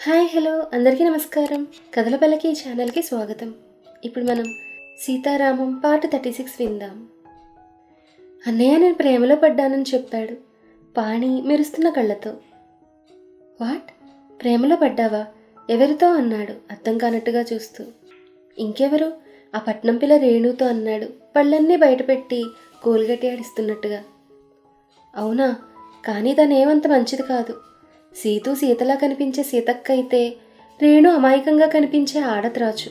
Hi hello. అందరికీ నమస్కారం. కథల పల్లకి ఛానల్కి స్వాగతం. ఇప్పుడు మనం సీతారామం పార్ట్ థర్టీ సిక్స్ విందాం. అన్నయ్య నేను ప్రేమలో పడ్డానని చెప్పాడు. పాణి మెరుస్తున్న కళ్ళతో. వాట్? ప్రేమలో పడ్డావా? ఎవరితో? అన్నాడు అర్థం కానట్టుగా చూస్తూ. ఇంకెవరు? ఆ పట్నం పిల్ల రేణుతో అన్నాడు. పళ్ళన్నీ బయటపెట్టి కోల్గట్టి ఆడిస్తున్నట్టుగా. అవునా? కానీ తనేమంత మంచిది కాదు. సీతు సీతలా కనిపించే సీతక్కైతే రేణు అమాయకంగా కనిపించే ఆడత్రాచు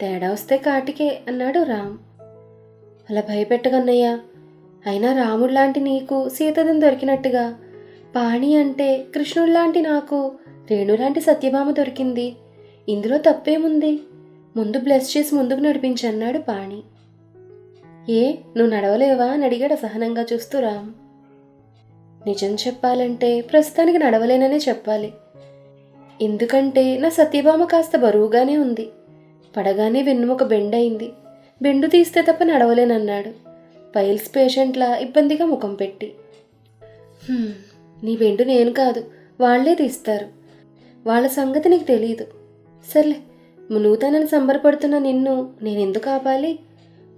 తేడా వస్తే కాటికే అన్నాడు రామ్. అలా భయపెట్టగన్నయ్యా అయినా రాముడిలాంటి నీకు సీతదం దొరికినట్టుగా పాణి అంటే కృష్ణుడిలాంటి నాకు రేణులాంటి సత్యభామ దొరికింది. ఇందులో తప్పేముంది? ముందు బ్లెస్ చేసి ముందుకు నడిపించన్నాడు పాణి. ఏ నువ్వు నడవలేవా అని అడిగాడు అసహనంగా చూస్తూ రామ్. నిజం చెప్పాలంటే ప్రస్తుతానికి నడవలేననే చెప్పాలి. ఎందుకంటే నా సతీభామ కాస్త బరువుగానే ఉంది. పడగానే వెన్నుముక బెండ్ అయింది. బెండు తీస్తే తప్ప నడవలేనన్నాడు. పైల్స్ పేషెంట్లా ఇబ్బందిగా ముఖం పెట్టి. నీ బెండు నేను కాదు వాళ్ళే తీస్తారు. వాళ్ళ సంగతి నీకు తెలియదు సర్లే మునుగుతానని సంబరపడుతున్న నిన్ను నేనెందుకు ఆపాలి?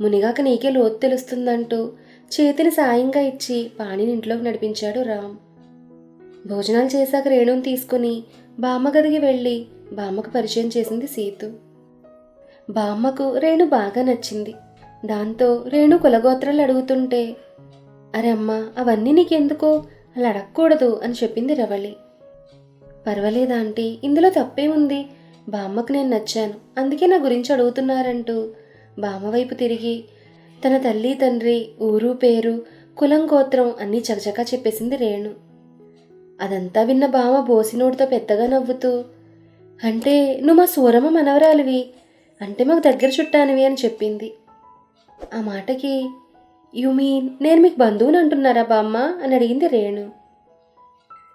మునిగాక నీకే లోతు తెలుస్తుందంటూ చేతిని సాయంగా ఇచ్చి పాణిని ఇంట్లోకి నడిపించాడు రామ్. భోజనాలు చేశాక రేణుని తీసుకుని బామ్మ గదికి వెళ్ళి బామ్మకు పరిచయం చేసింది సీతు. బామ్మకు రేణు బాగా నచ్చింది. దాంతో రేణు కులగోత్రాలు అడుగుతుంటే అరే అమ్మా అవన్నీ నీకెందుకో? అలా అడగకూడదు అని చెప్పింది రవళి. పర్వాలేదు ఆంటీ ఇందులో తప్పేముంది? బామ్మకు నేను నచ్చాను అందుకే నా గురించి అడుగుతున్నారంటూ. బామ్మ వైపు తిరిగి తన తల్లి తండ్రి ఊరు పేరు కులం గోత్రం అన్నీ చకచకా చెప్పేసింది రేణు. అదంతా విన్న బామ్మ బోసినోడితో పెద్దగా నవ్వుతూ అంటే నువ్వు మా సూరమ్మ మనవరాలివి అంటే మాకు దగ్గర చుట్టానివి అని చెప్పింది. ఆ మాటకి యు మీన్ నేను మీకు బంధువుని అంటున్నారా బామ్మ అని అడిగింది రేణు.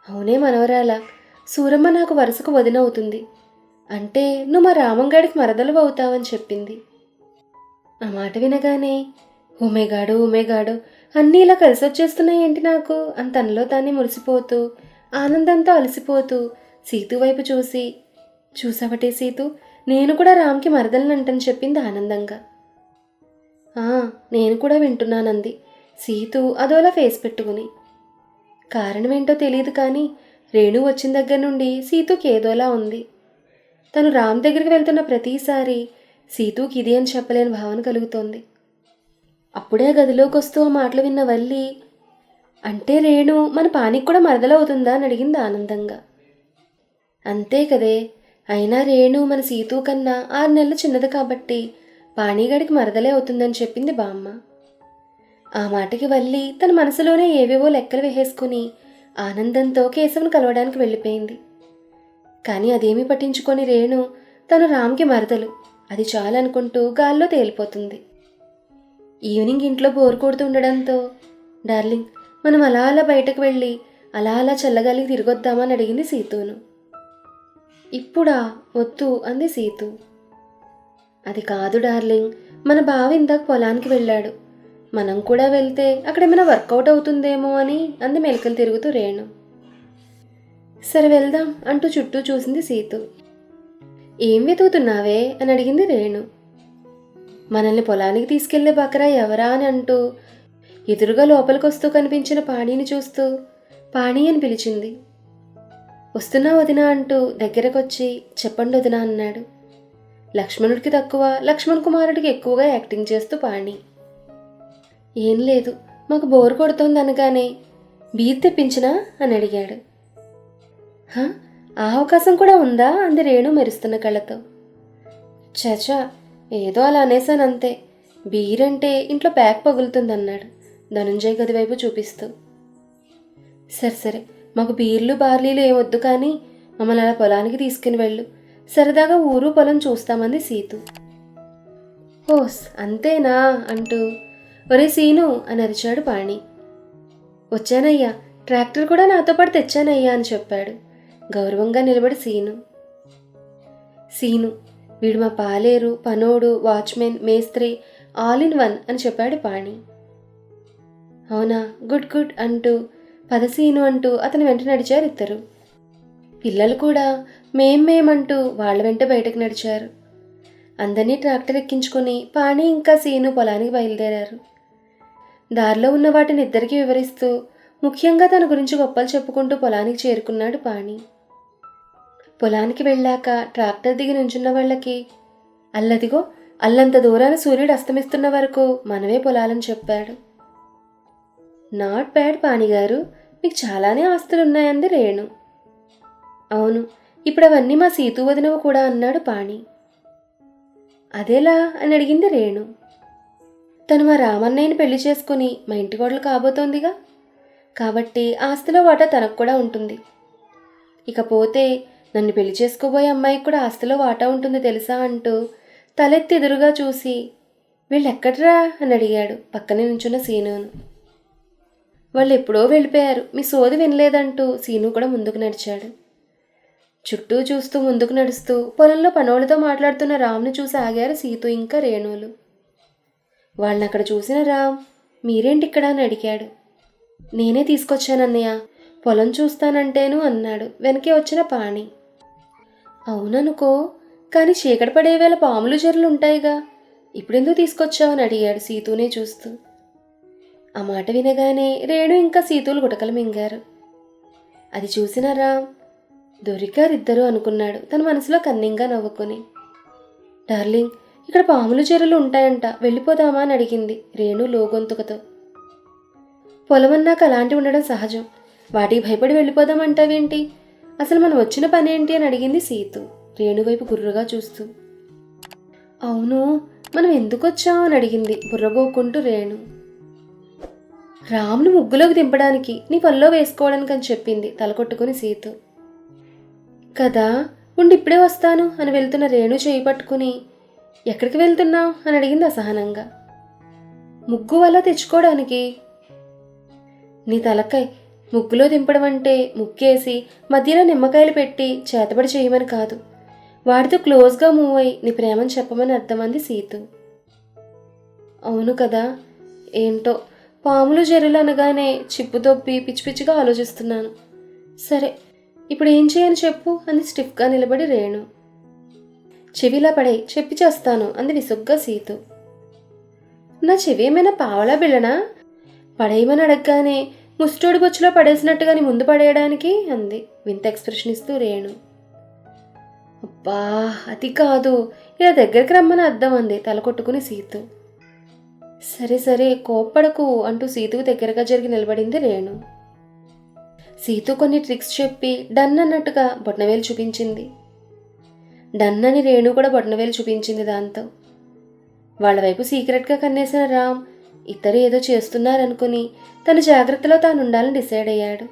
అవునే మనవరాల సూరమ్మ నాకు వరుసకు వదినవుతుంది అంటే నువ్వు మా రామంగాడికి మరదలు అవుతావని చెప్పింది. ఆ మాట వినగానే ఉమేగాడు ఉమేగాడు అన్నీ ఇలా కలిసి వచ్చేస్తున్నాయి ఏంటి నాకు? అని తనలో తానే మురిసిపోతూ ఆనందంతో అలసిపోతూ సీతు వైపు చూసి చూసావటే సీతు నేను కూడా రామ్కి మరదలనంటని చెప్పింది ఆనందంగా. "ఆ, నేను కూడా వింటున్నానంది సీతు అదోలా ఫేస్ పెట్టుకుని. కారణం ఏంటో తెలియదు కానీ రేణు వచ్చిన దగ్గర నుండి సీతుకి ఏదోలా ఉంది. తను రామ్ దగ్గరికి వెళ్తున్న ప్రతిసారి సీతూకి ఇది అని చెప్పలేని భావన కలుగుతోంది. అప్పుడే గదిలోకి వస్తూ ఆ మాటలు విన్న వల్లి అంటే రేణు మన పానికి కూడా మరదలవుతుందా అని అడిగింది ఆనందంగా. అంతే కదే. అయినా రేణు మన సీతూ కన్నా ఆరు నెలలు చిన్నది కాబట్టి పాణిగడికి మరదలే అవుతుందని చెప్పింది బామ్మ. ఆ మాటకి వల్లి తన మనసులోనే ఏవేవో లెక్కలు వేసేసుకుని ఆనందంతో కేశవుని కలవడానికి వెళ్ళిపోయింది. కానీ అదేమీ పట్టించుకొని రేణు తను రామ్కి మరదలు. అది చాలనుకుంటూ గాల్లో తేలిపోతుంది. ఈవినింగ్ ఇంట్లో బోర్ కొడుతూ ఉండడంతో డార్లింగ్ మనం అలా అలా బయటకు వెళ్ళి అలా అలా చల్లగాలికి తిరిగొద్దామని అడిగింది సీతూను. ఇప్పుడా? వద్దు అంది సీతు. అది కాదు డార్లింగ్ మన బావ ఇందాక పొలానికి వెళ్ళాడు. మనం కూడా వెళ్తే అక్కడ ఏమైనా వర్కౌట్ అవుతుందేమో అని అంది మెలకలు తిరుగుతూ రేణు. సరే వెళ్దాం అంటూ చుట్టూ చూసింది సీతు. ఏం వెతుకుతున్నావే? అని అడిగింది రేణు. మనల్ని పొలానికి తీసుకెళ్ళే బకరా ఎవరా? అని అంటూ ఎదురుగా లోపలికొస్తూ కనిపించిన పాణిని చూస్తూ పాణి అని పిలిచింది. వస్తున్నా వదినా అంటూ దగ్గరకొచ్చి చెప్పండి వదినా అన్నాడు. లక్ష్మణుడికి తక్కువ లక్ష్మణ్ కుమారుడికి ఎక్కువగా యాక్టింగ్ చేస్తూ పాణి. ఏం లేదు మాకు బోర్ కొడుతోంది అనగానే బీర్ తెప్పించినా? అని అడిగాడు. హా? ఆ అవకాశం కూడా ఉందా అంది రేణు మెరుస్తున్న కళ్ళతో. చచా ఏదో అలా అనేశానంతే బీరంటే ఇంట్లో ప్యాక్ పగులుతుందన్నాడు ధనుంజయ్ గది వైపు చూపిస్తూ. సరే సరే మాకు బీర్లు బార్లీలు ఏమొద్దు కానీ మమ్మల్ని అలా పొలానికి తీసుకుని వెళ్ళు. సరదాగా ఊరు పొలం చూస్తామంది సీతు. ఓస్ అంతేనా? అంటూ ఒరే సీను అని అరిచాడు పాణి. వచ్చానయ్యా ట్రాక్టర్ కూడా నాతో పాటు తెచ్చానయ్యా అని చెప్పాడు. గౌరవంగా నిలబడి సీను. సీను వీడు మా పాలేరు పనోడు వాచ్మెన్ మేస్త్రి ఆల్ ఇన్ వన్ అని చెప్పాడు పాణి. అవునా? గుడ్ గుడ్ అంటూ పదసీను అంటూ అతని వెంట నడిచారు ఇద్దరు. పిల్లలు కూడా మేం మేమంటూ వాళ్ళ వెంట బయటకు నడిచారు. అందరినీ ట్రాక్టర్ ఎక్కించుకొని పాణి ఇంకా సీను పొలానికి బయలుదేరారు. దారిలో ఉన్న వాటిని ఇద్దరికి వివరిస్తూ ముఖ్యంగా తన గురించి గొప్పలు చెప్పుకుంటూ పొలానికి చేరుకున్నాడు పాణి. పొలానికి వెళ్ళాక ట్రాక్టర్ దిగి నుంచున్న వాళ్ళకి అల్లదిగో అల్లంత దూరాన సూర్యుడు అస్తమిస్తున్న వరకు మనమే పొలాలని చెప్పాడు. నాట్ బ్యాడ్ పాణిగారు మీకు చాలానే ఆస్తులున్నాయంది రేణు. అవును ఇప్పుడు అవన్నీ మా సీతు వదినవు కూడా అన్నాడు పాణి. అదేలా? అని అడిగింది రేణు. తను మా రామన్నయ్యని పెళ్ళి చేసుకుని మా ఇంటి కోడలు కాబోతోందిగా. కాబట్టి ఆస్తిలో వాటా తనకు కూడా ఉంటుంది. ఇకపోతే నన్ను పెళ్ళి చేసుకోబోయే అమ్మాయికి కూడా ఆస్తిలో వాటా ఉంటుంది తెలుసా అంటూ తలెత్తి ఎదురుగా చూసి వీళ్ళెక్కడ్రా? అని అడిగాడు పక్కనే నుంచున్న సీనును. వాళ్ళు ఎప్పుడో వెళ్ళిపోయారు. మీ సోది వినలేదంటూ సీను కూడా ముందుకు నడిచాడు. చుట్టూ చూస్తూ ముందుకు నడుస్తూ పొలంలో పనోళ్ళతో మాట్లాడుతున్న రామ్ను చూసి ఆగారు సీతు ఇంకా రేణువులు. వాళ్ళని అక్కడ చూసిన రామ్ మీరేంటి ఇక్కడ అని అడిగాడు. నేనే తీసుకొచ్చానన్నయ్య పొలం చూస్తానంటేను అన్నాడు. వెనకే వచ్చిన పాణి. అవుననుకో కానీ చీకటి పడేవేళ పాములు చెరులు ఉంటాయిగా ఇప్పుడెందుకు తీసుకొచ్చావని అడిగాడు సీతూనే చూస్తూ. ఆ మాట వినగానే రేణు ఇంకా సీతులు గుటకలు మింగారు. అది చూసిన రామ్ దొరికారిద్దరు అనుకున్నాడు తన మనసులో కన్నింగా నవ్వుకొని. డార్లింగ్ ఇక్కడ పాములు చెరులు ఉంటాయంట వెళ్ళిపోదామా అని అడిగింది రేణు లోగొంతుకతో. పొలమన్నాక అలాంటివి ఉండడం సహజం. వాటికి భయపడి వెళ్ళిపోదామంటావేంటి? అసలు మనం వచ్చిన పని ఏంటి అని అడిగింది సీతు రేణువైపు గుర్రుగా చూస్తూ. అవును మనం ఎందుకు వచ్చాం అని అడిగింది బుర్రగోకుంటూ రేణు. రామును ముగ్గులోకి దింపడానికి నీ పనిలో వేసుకోవడానికి అని చెప్పింది తలకొట్టుకుని సీతు. కదా ఉండి ఇప్పుడే వస్తాను అని వెళ్తున్న రేణు చేయి పట్టుకుని ఎక్కడికి వెళ్తున్నావు అని అడిగింది అసహనంగా. ముగ్గు వల్ల తెచ్చుకోవడానికి నీ తలకై ముగ్గులో దింపడం అంటే ముక్కేసి మధ్యలో నిమ్మకాయలు పెట్టి చేతబడి చేయమని కాదు. వాడితో క్లోజ్గా మూవ్ అయి నీ ప్రేమను చెప్పమని అర్థమంది సీతు. అవును కదా? ఏంటో? పాములు జరులు అనగానే చిప్పు దొబ్బి పిచ్చి పిచ్చిగా ఆలోచిస్తున్నాను. సరే ఇప్పుడు ఏం చేయని చెప్పు అని స్టిఫ్గా నిలబడి రేణు. చెవిలా పడే చెప్పి చేస్తాను అంది విసుగ్గా సీతు. నా చెవి ఏమైనా పావలా బిళ్ళనా? పడేయమని అడగగానే ముస్టోడి బొచ్చులో పడేసినట్టుగాని ముందు పడేయడానికి అంది. వింత ఎక్స్ప్రెషన్ ఇస్తూ రేణు. అబ్బా అది కాదు. ఇలా దగ్గరికి రమ్మని అర్థం అంది తల కొట్టుకుని సీతు. సరే సరే కోప్పడకు అంటూ సీతుకు దగ్గరగా జరిగి నిలబడింది రేణు. సీతు కొన్ని ట్రిక్స్ చెప్పి డన్ అన్నట్టుగా బొట్నవేలు చూపించింది. డన్ అని రేణు కూడా బొట్నవేలు చూపించింది దాంతో. వాళ్ళ వైపు సీక్రెట్గా కన్నేసిన రామ్ ఇద్దరు ఏదో చేస్తున్నారనుకుని తన జాగ్రత్తలో తాను ఉండాలని డిసైడ్ అయ్యాడు.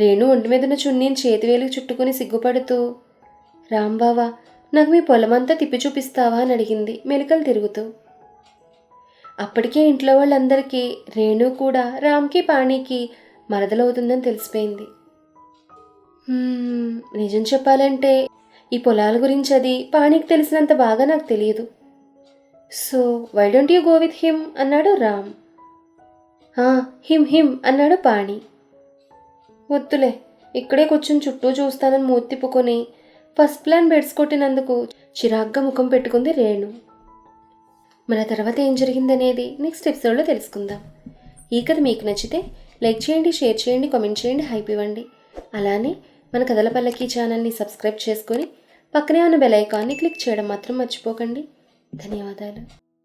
రేణు ఒంటి మీదన చున్నీని చేతివేలికి చుట్టుకుని సిగ్గుపడుతూ రాంబావా నాకు మీ పొలమంతా తిప్పి చూపిస్తావా? అని అడిగింది మెలికలు తిరుగుతూ. అప్పటికే ఇంట్లో వాళ్ళందరికీ రేణు కూడా రామ్కి పాణికి మరదలవుతుందని తెలిసిపోయింది. నిజం చెప్పాలంటే ఈ పొలాల గురించి అది పాణికి తెలిసినంత బాగా నాకు తెలియదు. So why don't you go with him అన్నాడు రామ్. హిమ్ హిమ్ అన్నాడు పాణి. వద్దులే ఇక్కడే కూర్చుని చుట్టూ చూస్తానని మూతిప్పుకొని ఫస్ట్ ప్లాన్ బెడ్స్ కొట్టినందుకు చిరాగ్గా ముఖం పెట్టుకుంది రేణు. మన తర్వాత ఏం జరిగిందనేది నెక్స్ట్ ఎపిసోడ్లో తెలుసుకుందాం. ఈ కథ మీకు నచ్చితే లైక్ చేయండి షేర్ చేయండి కామెంట్ చేయండి హైప్ ఇవ్వండి. అలానే మన కథల పల్లకి ఛానల్ని సబ్స్క్రైబ్ చేసుకొని పక్కనే ఉన్న బెల్ ఐకాన్ని క్లిక్ చేయడం మాత్రం మర్చిపోకండి. ధన్యవాదాలు.